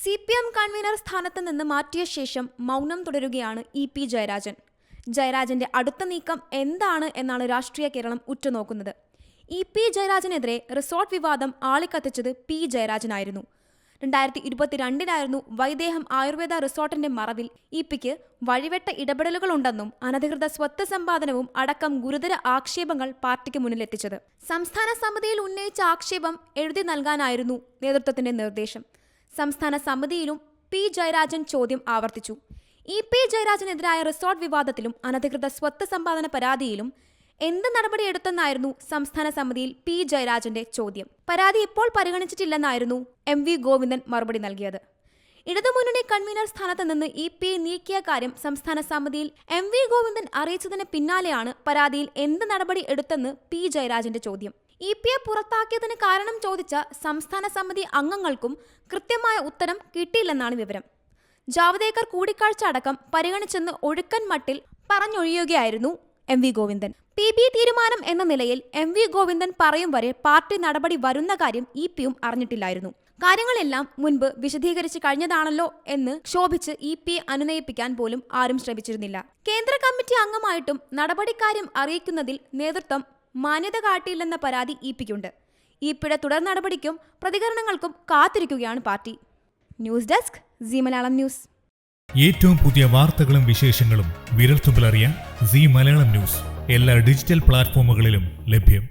C P M convener സ്ഥാനത്ത് നിന്ന് മാറ്റിയ ശേഷം മൗനം തുടരുകയാണ് ഇ പി ജയരാജൻ. ജയരാജന്റെ അടുത്ത നീക്കം എന്താണ് എന്നാണ് രാഷ്ട്രീയ കേരളം ഉറ്റുനോക്കുന്നത്. ഇ പി ജയരാജനെതിരെ റിസോർട്ട് വിവാദം ആളിക്കത്തിച്ചത് പി ജയരാജനായിരുന്നു. രണ്ടായിരത്തി ഇരുപത്തിരണ്ടിലായിരുന്നു വൈദേഹം ആയുർവേദ റിസോർട്ടിന്റെ മറവിൽ ഇ പിക്ക് വഴിവെട്ട ഇടപെടലുകളുണ്ടെന്നും അനധികൃത സ്വത്ത് സമ്പാദനവും അടക്കം ഗുരുതര ആക്ഷേപങ്ങൾ പാർട്ടിക്ക് മുന്നിലെത്തിച്ചത്. സംസ്ഥാന സമിതിയിൽ ഉന്നയിച്ച ആക്ഷേപം എഴുതി നൽകാനായിരുന്നു നേതൃത്വത്തിന്റെ നിർദ്ദേശം. സംസ്ഥാന സമിതിയിലും പി ജയരാജൻ ചോദ്യം ആവർത്തിച്ചു. ഇ പി ജയരാജനെതിരായ റിസോർട്ട് വിവാദത്തിലും അനധികൃത സ്വത്ത് സമ്പാദന പരാതിയിലും എന്ത് നടപടിയെടുത്തെന്നായിരുന്നു സംസ്ഥാന സമിതിയിൽ പി ജയരാജന്റെ ചോദ്യം. പരാതി ഇപ്പോൾ പരിഗണിച്ചിട്ടില്ലെന്നായിരുന്നു എം വി ഗോവിന്ദൻ മറുപടി നൽകിയത്. ഇടതുമുന്നണി കൺവീനർ സ്ഥാനത്ത് നിന്ന് ഇ പി നീക്കിയ കാര്യം സംസ്ഥാന സമിതിയിൽ എം വി ഗോവിന്ദൻ അറിയിച്ചതിന് പിന്നാലെയാണ് പരാതിയിൽ എന്ത് നടപടി എടുത്തെന്ന് പി ജയരാജന്റെ ചോദ്യം. ഇ പി എ പുറത്താക്കിയതിന് കാരണം ചോദിച്ച സംസ്ഥാന സമിതി അംഗങ്ങൾക്കും കൃത്യമായ ഉത്തരം കിട്ടിയില്ലെന്നാണ് വിവരം. ജാവദേക്കർ കൂടിക്കാഴ്ച അടക്കം പരിഗണിച്ചെന്ന് ഒഴുക്കൻ മട്ടിൽ പറഞ്ഞൊഴിയുകയായിരുന്നു M V Govindan. P B തീരുമാനം എന്ന നിലയിൽ എം വി ഗോവിന്ദൻ പറയും വരെ പാർട്ടി നടപടി വരുന്ന കാര്യം ഇ പിയും അറിഞ്ഞിട്ടില്ലായിരുന്നു. കാര്യങ്ങളെല്ലാം മുൻപ് വിശദീകരിച്ച് കഴിഞ്ഞതാണല്ലോ എന്ന് ക്ഷോഭിച്ച് ഇ പി അനുനയിപ്പിക്കാൻ പോലും ആരും ശ്രമിച്ചിരുന്നില്ല. കേന്ദ്ര കമ്മിറ്റി അംഗമായിട്ടും നടപടിക്കാര്യം അറിയിക്കുന്നതിൽ നേതൃത്വം മാന്യത കാട്ടിയില്ലെന്ന പരാതി ഇ പിക്കുണ്ട് ഇ പിയുടെ തുടർ നടപടിക്കും പ്രതികരണങ്ങൾക്കും കാത്തിരിക്കുകയാണ് party. News desk C Malayalam news. ഏറ്റവും പുതിയ വാർത്തകളും വിശേഷങ്ങളും വിരൽത്തുമ്പിലറിയാൻ സി മലയാളം ന്യൂസ്. എല്ലാ ഡിജിറ്റൽ പ്ലാറ്റ്ഫോമുകളിലും ലഭ്യം.